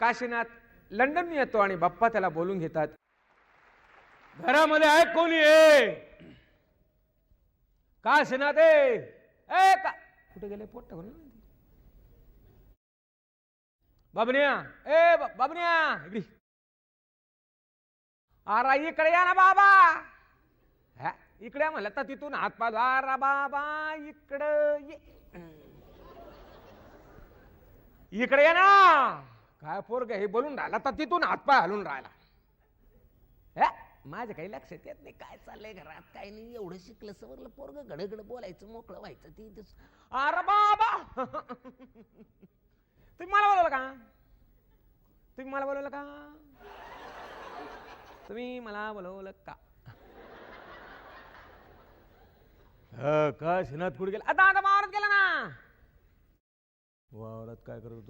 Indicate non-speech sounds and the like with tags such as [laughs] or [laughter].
Kashinath London येतो आणि बाप्पा त्याला बोलून घेतात. घरामध्ये आहे कोणी? ये काशीनाथ ए! का कुठे गेले? पोट टाकून बाबन्या ए बाबन्या इकडे. अरे इकडे या ना बाबा. हा, इकडे म्हणलं तर तिथून हात पाय अरा बाबा इकडं ये. इकडे ये ना. काय पोरग हे बोलून राहिला तर तिथून हातपाय हलून राहिला. हे, माझ्या काही लक्षात येत नाही काय चाललंय घरात काय नाही एवढं शिकलं सवरलं पोरग घडघड बोलायचं मोकळं व्हायचं ती अरे बाबा! [laughs] तुम्ही मला बोलवलं का? तुम्ही मला बोलवलं का? तुम्ही मला बोलवलं का? ह, का श्रीनाथ कुठे गेला? आता आता वावरात गेला ना. वावरात काय करत